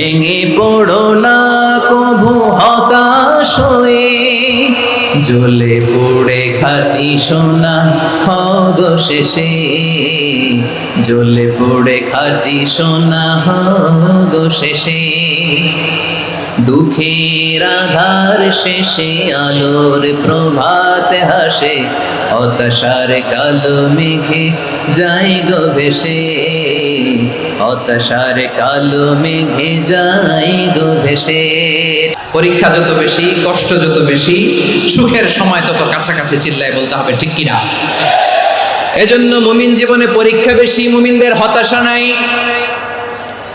ভেঙে পড়ো না, কভু হতাশ হয়ে। জ্বলে পড়ে খাটি সোনা, হগ শেষে। জ্বলে পড়ে খাটি সোনা, হগ শেষে। দুঃখের আধার শেষে আলোর প্রভাত হাসে, হতাশার কালো মেঘে যাই গো ভেসে। হতাশার কালো মেঘে যাই গো ভেসে। পরীক্ষা যত বেশি, কষ্ট যত বেশি, সুখের সময় তত কাছাকাছি চিল্লায় বলতে হবে, ঠিক কিনা? এজন্য মুমিন জীবনে পরীক্ষা বেশি, মুমিনদের হতাশা নাই।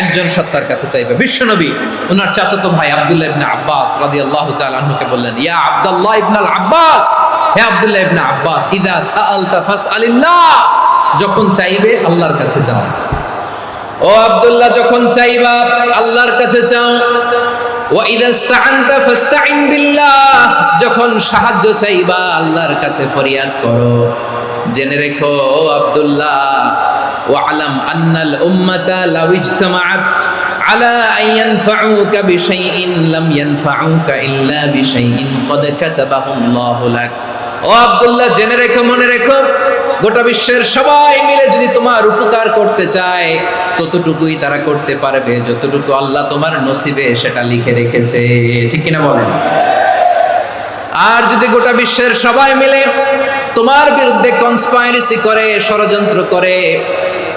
একজন সত্তার কাছে চাইবে। বিশ্বনবী ওনার চাচাতো ভাই আব্দুল্লাহ ইবনে আব্বাস রাদিয়াল্লাহু তাআলা আনহুকে বললেন, ইয়া আব্দুল্লাহ ইবনে আল আব্বাস, হে আব্দুল্লাহ ইবনে আব্বাস, ইদা সাআলতা ফাসআলিল্লাহ। যখন চাইবে আল্লাহর কাছে যাও। ও আব্দুল্লাহ, যখন চাইবা আল্লাহর কাছে চাও যখন সাহায্য চাইবা আল্লাহর কাছে ফরিয়াদ করো। জেনে রেখো, ও আব্দুল্লাহ ওয়ালাম আন্নাল উম্মাতা لو اجتمعت على আন ينفعوك بشيء لم ينفعوك ইল্লা بشيء قد كتبه الله لك ও আব্দুল্লাহ, জেনে রেখো, মনে রেখো, গোটা বিশ্বের সবাই মিলে যদি তোমার উপকার করতে চায়, ততটুকুই তারা করতে পারবে, যতটুকু আল্লাহ তোমার নসিবে সেটা লিখে রেখেছে। ঠিক কিনা বলেন? আর যদি গোটা বিশ্বের সবাই মিলে তোমার বিরুদ্ধে কনস্পাইরেসি করে, ষড়যন্ত্র করে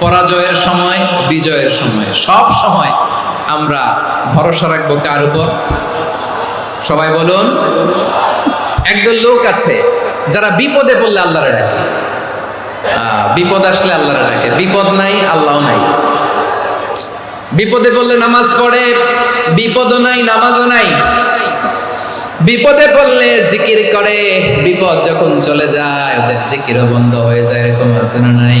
পরাজয়ের সময়, বিজয়ের সময়। সব সময় আমরা ভরসা রাখব কার উপর? সবাই বলুন। একদল লোক আছে যারা বিপদে পড়লে আল্লাহরে ডাকে। বিপদ আসলে আল্লাহরে ডাকে। বিপদ নাই আল্লাহ নাই। বিপদে পড়লে নামাজ পড়ে, বিপদও নাই, নামাজও নাই। বিপদে পড়লে জিকির করে, বিপদ যখন চলে যায়, ওদের জিকিরও বন্ধ হয়ে যায়, এরকম আছে না নাই?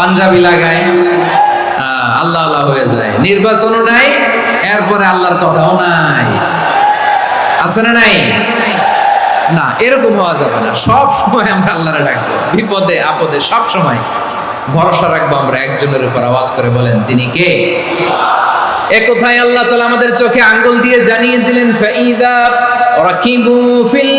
পাঞ্জাবি লাগায় আল্লাহ আল্লাহ হয়ে যায়। নির্বাচনও নাই, এরপরে আল্লাহর কথাও নাই। আছে না নাই? না, এরকম হওয়া যাবে না। সব সময় আমরা আল্লাহরে ডাকবো। বিপদে, আপদে, সব সময়। ভরসা রাখব আমরা, একজনের উপর আওয়াজ করে বলেন, তিনি কে? এ কোথায় আল্লাহ তাআলা আমাদের চোখে আঙ্গুল দিয়ে জানিয়ে দিলেন, ফাইদা ফিল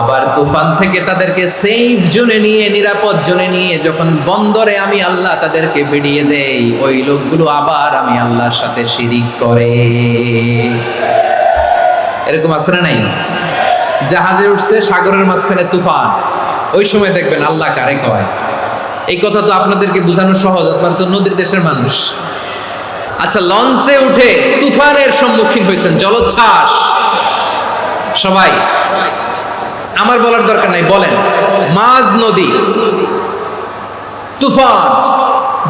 আবার তুফান থেকে তাদেরকে সেফ জোনে নিয়ে, নিরাপদ জোনে নিয়ে যখন বন্দরে আমি আল্লাহ তাদেরকে ভিড়িয়ে দেই, ওই লোকগুলো আবার আমি আল্লাহর সাথে শিরিক করে। এরকম আছে না নাই? জাহাজে উঠছে, সাগরের মাঝখানে তুফান। ওই সময় দেখবেন আল্লাহ কারে কয়? এই কথা তো আপনাদেরকে বোঝানো সহজ, আপনারা তো নদীর দেশের মানুষ। আচ্ছা লঞ্চে উঠে তুফানের সম্মুখীন হয়েছেন, জলোচ্ছ্বাস। সবাই। আমার বলার দরকার নাই, বলেন। মাঝ নদী, তুফান,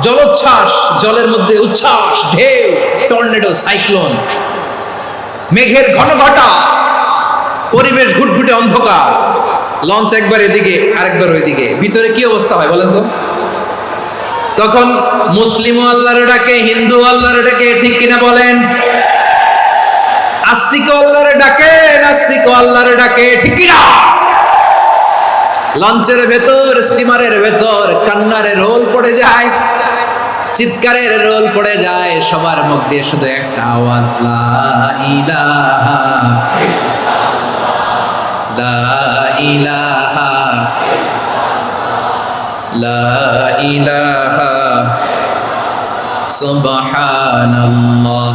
জলোচ্ছ্বাস, জলের মধ্যে উচ্ছ্বাস, ঢেউ, টর্নেডো, সাইক্লোন, মেঘের ঘন ঘটা, পরিবেশ ঘুটঘুটে অন্ধকার। লঞ্চ একবার এদিকে, আরেকবার ওইদিকে। ভিতরে কি অবস্থা হয় বলেন তো? তখন মুসলিম আল্লাহর ডাকে হিন্দু আল্লাহর ডাকে, ঠিক কিনা বলেন? আস্তিক আল্লাহর ডাকে, নাস্তিক আল্লাহর ডাকে, ঠিক কিনা? লঞ্চের ভেতর, স্টিমারের ভেতর, কান্নারে রোল পড়ে যায়, চিৎকারের রোল পড়ে যায়, সবার মুখ দিয়ে শুধু একটা আওয়াজ, লা ইলাহা লা ইলাহা লা ইলাহা, সুবহানাল্লাহ।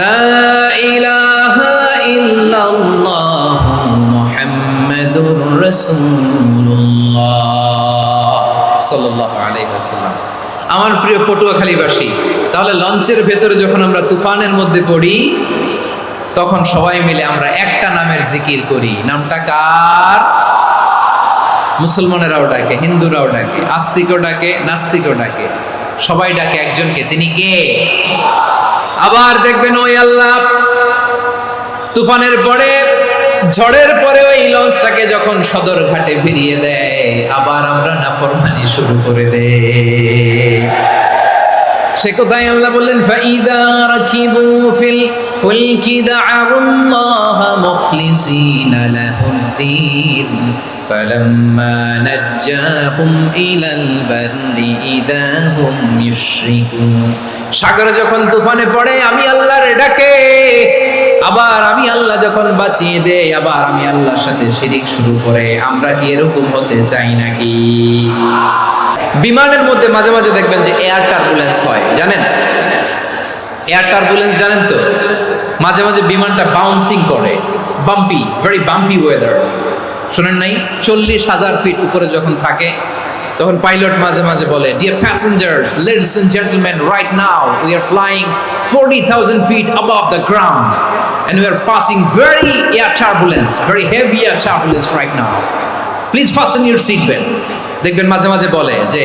লা ইলাহা ইল্লাল্লাহ মুহাম্মাদুর রাসূলুল্লাহ সাল্লাল্লাহু আলাইহি ওয়াসাল্লাম। আমার প্রিয় পটুয়াখালীবাসী, তাহলে লঞ্চের ভেতরে যখন আমরা তুফানের মধ্যে পড়ি, তখন সবাই মিলে আমরা একটা নামের জিকির করি। নামটা কার? মুসলমানেরাও ডাকে, হিন্দুরাও ডাকে, আস্তিকও ডাকে, নাস্তিকও ডাকে। সবাই ডাকে একজনকে, তিনি কে? আবার দেখবেন ওই আল্লাহ তুফানের পরে, ঝড়ের পরে ওই লঞ্চটাকে যখন সদর ঘাটে ফিরিয়ে দেয়, আবার আমরা নাফরমানি শুরু করে দেয় সে কোথায় আল্লাহ বললেন, ফাইদা রাকিবু ফিল ফুলকি দা'উল্লাহ মুখলিসিনা লাহুদ্দিন فلما نجاهم إلى البر إذا هم يشركون সাগরে যখন তুফানে পড়ে আমি আল্লাহর ডাকে আবার আমি আল্লাহ যখন বাঁচিয়ে দেই আবার আমি আল্লাহর সাথে শিরিক শুরু করে আমরা কি এরকম হতে চাই নাকি বিমানের মধ্যে মাঝে মাঝে দেখবেন যে এয়ার টার্বুলেন্স হয় জানেন এয়ার টার্বুলেন্স জানেন তো মাঝে মাঝে বিমানটা বাউন্সিং করে। বাম্পি ভেরি বাম্পি ওয়েদার শোনেন নাই চল্লিশ হাজার ফিট উপরে যখন থাকে তখন পাইলট মাঝে মাঝে বলে dear passengers ladies and gentleman right now we are flying forty thousand feet above the ground and we are passing very air turbulence, very heavy air turbulence right now. Please fasten your seat belt দেখবেন মাঝে মাঝে বলে যে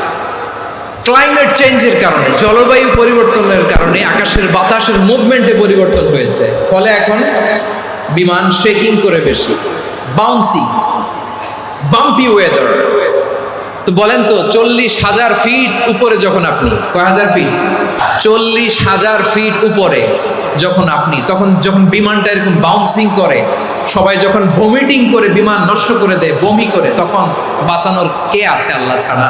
climate চেঞ্জের কারণে, জলবায়ু পরিবর্তনের কারণে, আকাশের বাতাসের মুভমেন্টে পরিবর্তন হয়েছে। ফলে এখন বিমান শেকিং করে বেশি। বাউন্সি বাম্পি ওয়েদার তো বলেন তো, চল্লিশ হাজার ফিট উপরে যখন আপনি, কয় হাজার ফিট চল্লিশ হাজার ফিট উপরে যখন আপনি, তখন যখন বিমানটা এরকম বাউন্সিং করে, সবাই যখন ভমিটিং করে বিমান নষ্ট করে দেয়, বমি করে, তখন বাঁচানোর কে আছে আল্লাহ ছাড়া?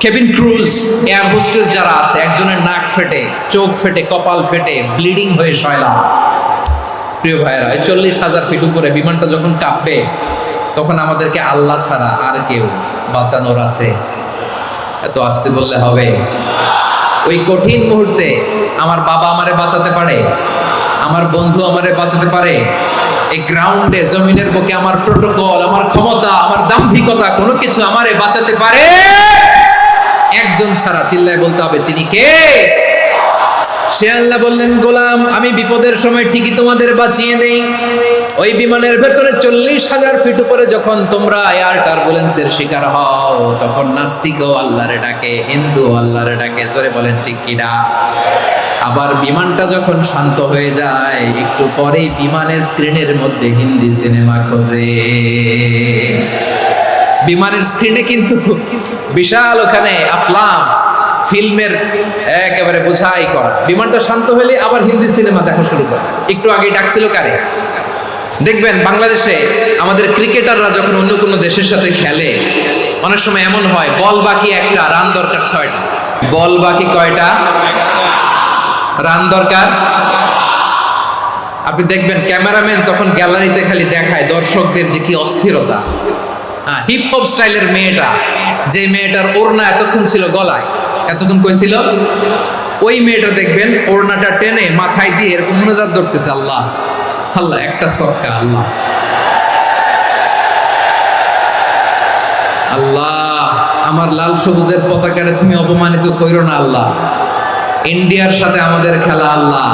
কেবিন ক্রুজ এয়ার হোস্টেস যারা আছে, একজনের নাক ফেটে, চোখ ফেটে, কপাল ফেটে ব্লিডিং হয়ে শয়লা প্রিয় ভাইয়েরা ওই চল্লিশ হাজার ফিট উপরে বিমানটা যখন কাঁপবে, তখন আমাদেরকে আল্লাহ ছাড়া আর কেউ বাঁচানোর আছে। এত আসতে বললে হবে। ওই কঠিন মুহূর্তে আমার বাবা আমারে বাঁচাতে পারে, আমার বন্ধু আমারে বাঁচাতে পারে। এই গ্রাউন্ডে জমিনের বুকে আমার প্রোটোকল আমার ক্ষমতা, আমার দাম্ভিকতা কোনো কিছু আমারে বাঁচাতে পারে। একজন ছাড়া চিল্লায় বলতে হবে তিনি কে? সে আল্লাহ বললেন, গোলাম, আমি বিপদের সময় ঠিকই তোমাদের বাঁচিয়ে দেই। ওই বিমানের ভেতরে চল্লিশ হাজার ফিট উপরে যখন তোমরা এয়ার টার্বুলেন্সের শিকার হও, তখন নাস্তিকও আল্লাহরে ডাকে হিন্দু আল্লাহরে ডাকে। জোরে বলেন, ঠিক কিনা আবার বিমানটা যখন শান্ত হয়ে যায়, একটু পরেই বিমানের স্ক্রিনের মধ্যে হিন্দি সিনেমা খোঁজে। বিমানের স্ক্রিনে কিন্তু বিশাল ওখানে আফলাম, ফিল্মের একেবারে বোঝাই করা। বিমানটা শান্ত হলে আবার হিন্দি সিনেমা দেখা শুরু করে। একটু আগে ডাকছিল কারে? দেখবেন বাংলাদেশে আমাদের ক্রিকেটাররা যখন অন্য কোনো দেশের সাথে খেলে, অনেক সময় এমন হয়, বল বাকি একটা, রান দরকার ছয়টা। বল বাকি কয়টা? রান দরকার? আপনি দেখবেন ক্যামেরাম্যান তখন গ্যালারিতে খালি দেখায় দর্শকদের যে কি অস্থিরতা। হ্যাঁ হিপ হপ স্টাইলের মেয়েটা, যে মেয়েটার ওড়না এতক্ষণ ছিল গলায়, এতক্ষণ কইছিল ওই মেয়েটা দেখবেন ওড়নাটা টেনে মাথায় দিয়ে এরকম ধরতেছে, আল্লাহ আল্লাহ, একটা আল্লাহ। আল্লাহ, আমার লাল সবুজের পতাকারে তুমি অপমানিত কইরো না, আল্লাহ। ইন্ডিয়ার সাথে আমাদের খেলা, আল্লাহ।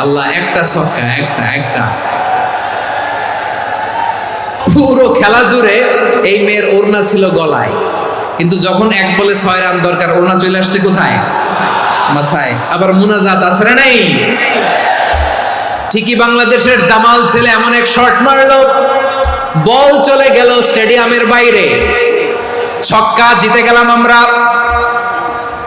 আল্লাহ, একটা সক্কা একটা একটা। পুরো খেলা জুড়ে এই মেয়ের ওড়না ছিল গলায়। কিন্তু যখন এক বলে ছয় রান দরকার, ওড়না চলে আসছে কোথায়? মাথায়। আবার মুনাজাত না নাই? ঠিকই বাংলাদেশের দামাল ছেলে এমন এক শর্ট মারলো। বল চলে গেল স্টেডিয়ামের বাইরে। ছক্কা জিতে গেলাম আমরা।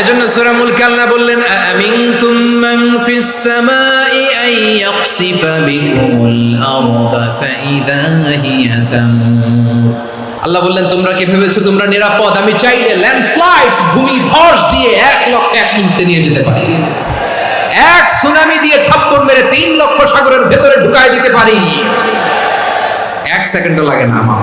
এজন্য সূরা মুলক আল্লাহ বললেন, আমিনতুম মান ফিস সামাই আন ইয়াখসিফা বিকুমুল আরদা ফাইদা হিয়া তামুর আল্লাহ বললেন, তোমরা কি ভেবেছো তোমরা নিরাপদ? আমি চাইলে ল্যান্ডস্লাইডস ভূমি, ধস দিয়ে এক লক্ষ এক মুহূর্তে নিয়ে যেতে পারি। এক সুনামি দিয়ে থাপ্পড় মেরে তিন লক্ষ সাগরের ভেতরে ঢুকায় দিতে পারি। এক সেকেন্ডও লাগে না আমার।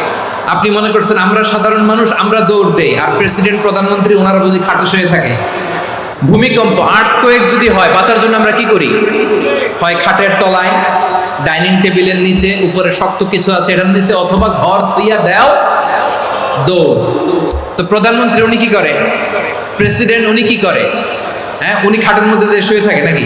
আপনি মনে করছেন আমরা সাধারণ মানুষ, আমরা দৌড় দেই, আর প্রেসিডেন্ট, প্রধানমন্ত্রী ওনারা বুঝি খাটো শুয়ে থাকে। ভূমিকম্প, আর্থকোয়েক যদি হয়, বাঁচার জন্য আমরা কি করি? হয় খাটের তলায়, ডাইনিং টেবিলের নিচে, উপরে শক্ত কিছু আছে এটার নিচে, অথবা ঘর থুইয়া দেও, দৌড়। তো প্রধানমন্ত্রী উনি কি করে? প্রেসিডেন্ট উনি কি করে? হ্যাঁ উনি খাটের মধ্যে যে শুয়ে থাকে নাকি?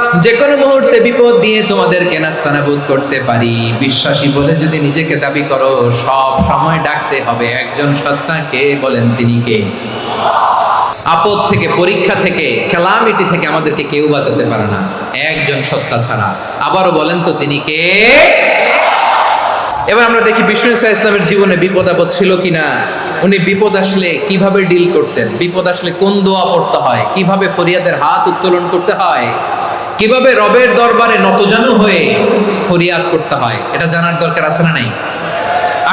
যে কোনো মুহূর্তে বিপদ দিয়ে তোমাদেরকে নাস্তানাবুদ করতে পারি। বিশ্বাসী বলে যদি নিজেকে দাবি করো, সব সময় ডাকতে হবে। একজন সত্তাকে বলেন তিনি কে? আপদ থেকে, পরীক্ষা থেকে, খেলামিটি থেকে আমাদেরকে কেউ বাঁচাতে পারে না। একজন সত্তা ছাড়া। আবারও বলেন তো তিনি কে? এবার আমরা দেখি বিষ্ণু ইসা ইসলামের জীবনে বিপদ আপদ ছিল কিনা। উনি বিপদ আসলে কীভাবে ডিল করতেন? বিপদ আসলে কোন দোয়া পড়তে হয়? কীভাবে ফরিয়াদের হাত উত্তোলন করতে হয়? কীভাবে রবের দরবারে নতজানু হয়ে ফরিয়াদ করতে হয়, এটা জানার দরকার আছে না নাই?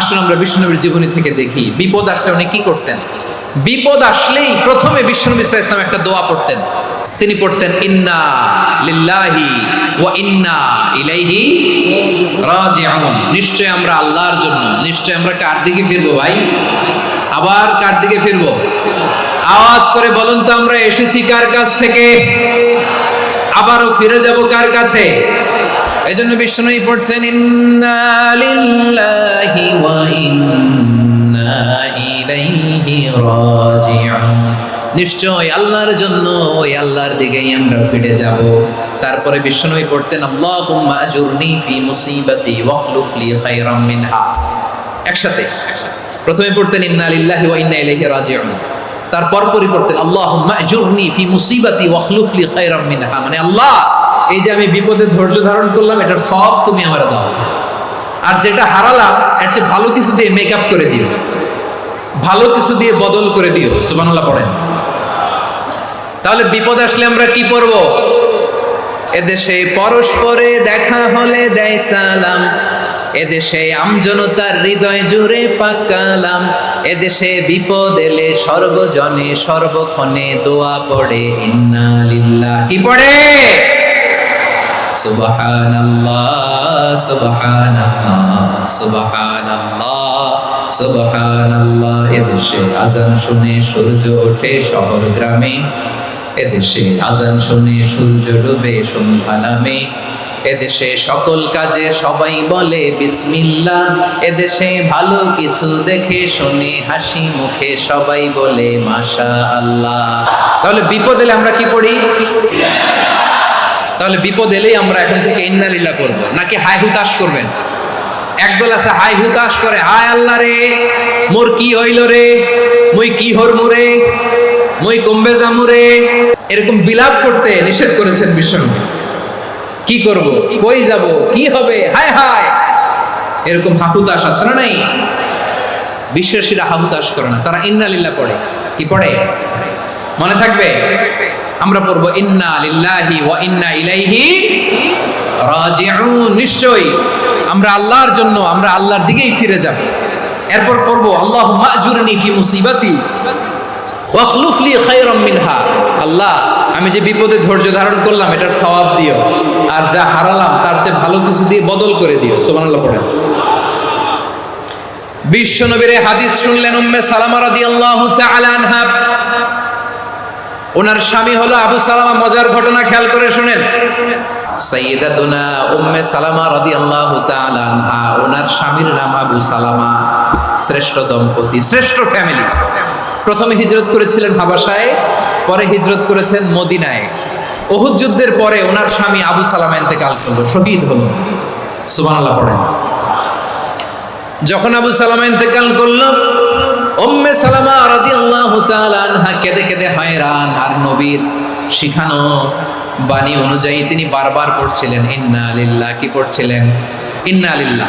আসুন আমরা বিষ্ণুনবীর জীবনী থেকে দেখি, বিপদ আসলে উনি কি করতেন? বিপদ আসলেই প্রথমে বিষ্ণুনবী ইসা ইসলাম একটা দোয়া পড়তেন। তিনি পড়তেন, ইন্না লিল্লাহি ওয়া ইন্না ইলাইহি রাজিউন। নিশ্চয় আমরা আল্লাহর জন্য, নিশ্চয় আমরা কার দিকে ফিরবো ভাই? আবার কার দিকে ফিরবো? আওয়াজ করে বলুন তো আমরা এসেছি কার কাছ থেকে? আবারও ফিরে যাব কার কাছে? এই জন্য বিষ্ণুই পড়ছেন নিশ্চয় আল্লাহর জন্য ওই আল্লাহর দিকেই আমরা ফিরে যাব। তারপরে বিষ্ণুই পড়তেন, আল্লাহুম্মা আজুরনি ফি মুসিবাতি ওয়াখলুফ লি খায়রাম মিনহা। একসাথে। প্রথমে পড়তেন, ইন্না লিল্লাহি ওয়া ইন্না ইলাইহি রাজিউন। তারপর পরই পড়তেন আল্লাহুম্মা আজুরনি ফি মুসিবাতি ওয়াখলুফ লি খায়রাম মিনহা। মানে আল্লাহ, এই যে আমি বিপদে ধৈর্য ধারণ করলাম, এটার সব তুমি আমার দাও। আর যেটা হারালাম, এর চেয়ে ভালো কিছু দিয়ে মেকআপ করে দিও। ভালো কিছু দিয়ে বদল করে দিও, সুবহানাল্লাহ পড়েন। তাহলে বিপদ আসলে আমরা কি করব এদেশে পরস্পরে দেখা হলে দেয় সালাম। এদেশে আমজনতার হৃদয় জুড়ে পাকালাম। এদেশে বিপদ এলে সর্বজনে সর্বক্ষণে দোয়া পড়ে। ইন্না লিল্লাহ। কি পড়ে? সুবহানাল্লাহ এদেশে আজান শুনে সূর্য এদেশে আজান শুনে সূর্য ডুবে নামে। এদেশে সকল কাজে সবাই বলে বিসমিল্লাহ। এদেশে ভালো কিছু দেখে শুনে হাসি মুখে সবাই বলে মাশা আল্লাহ তাহলে বিপদ এলে আমরা কি পড়ি? তাহলে বিপদ এলেই আমরা এখন থেকে ইন্নালিল্লাহ করব নাকি হাই হুতাশ করবেন? একদল আছে, হাই হুতাশ করে, হায় আল্লাহ রে, মোর কি হইল রে? মুই কি হরমু রে? মুই কমবে জামু রে? এরকম বিলাপ করতে নিষেধ করেছেন বিশ্বনবী। কি করব? কই যাব? কি হবে? হায় হায়! এরকম হাহুতাশ আছে না নাই? বিশ্বাসীরা হাহুতাশ করে না। তারা ইন্নালিল্লাহ পড়ে। কি পড়ে? মনে থাকবে? আমরা পড়ব ইন্না লিল্লাহি ওয়া ইন্না ইলাইহি রাজিউন। নিশ্চয়ই। আমরা আল্লাহর জন্য, আমরা আল্লাহর দিকেই ফিরে যাব। এরপর পড়ব, আল্লাহুম্মা আজুরনি ফি মুসিবাতি। ওয়াখলুফ লি খায়রাম মিনহা। আল্লাহ, আমি যে বিপদে ধৈর্য ধারণ করলাম, এটার সওয়াব দিও। আর যা হারালাম, তার চেয়ে ভালো কিছু দিয়ে বদল করে দিও। সুবহানাল্লাহ পড়েন। বিশ্ব নবীর হাদিস শুনলেন উম্মে সালামা রাদিয়াল্লাহু তাআলা আনহা। ওনার স্বামী হলো আবু সালামা, মজার ঘটনা খেয়াল করে শুনেন। সাইয়্যিদাতুনা উম্মে সালামা রাদিয়াল্লাহু তাআলা আনহা। ওনার স্বামীর নাম আবু সালামা। শ্রেষ্ঠ দম্পতি, শ্রেষ্ঠ ফ্যামিলি। প্রথমে হিজরত করেছিলেন হাবাসায় পরে হিজরত করেছেন মদিনায়। ওহুদ যুদ্ধের পরে ওনার স্বামী আবু সালামা ইন্তেকাল করল, শহীদ হলো। সুবহানাল্লাহ পড়েন। যখন আবু সালামা ইন্তেকাল করল, উম্মে সালামা রাদিয়াল্লাহু তাআলা আনহা কেঁদে কেঁদে হায়রান, আর নবীর শিখানো বাণী অনুযায়ী তিনি বারবার পড়ছিলেন, ইন্না লিল্লাহ কি পড়ছিলেন? ইন্না লিল্লাহ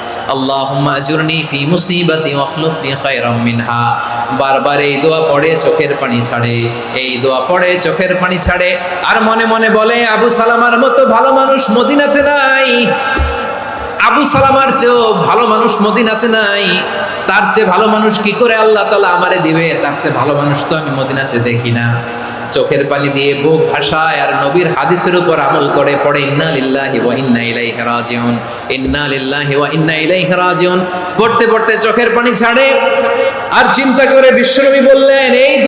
আল্লাহুম্মা আজুরনি ফি মুসিবাতি ওয়াখলুফ লি খায়রাম মিনহা। বারবার এই দোয়া পড়ে, চোখের পানি ছাড়ে। এই দোয়া পড়ে, চোখের পানি ছাড়ে। আর মনে মনে বলে, আবু সালামার মতো ভালো মানুষ মদিনাতে নাই। আবু সালামার চেয়েও ভালো মানুষ মদিনাতে নাই। তার চেয়ে ভালো মানুষ কি করে আল্লাহ তালা আমারে দিবে? তার চেয়ে ভালো মানুষ তো আমি মদিনাতে দেখি না। চোখের পানি দিয়ে বুক ভাষায় আর নবীর হাদিসের উপর আমল করে পড়ে, ইন্না লিল্লাহি ওয়া ইন্না ইলাইহি রাজিউন। ইন্না লিল্লাহি ওয়া ইন্না ইলাইহি রাজিউন। পড়তে পড়তে চোখের পানি ছাড়ে। আর চিন্তা করে বিশ্বনবী বললেন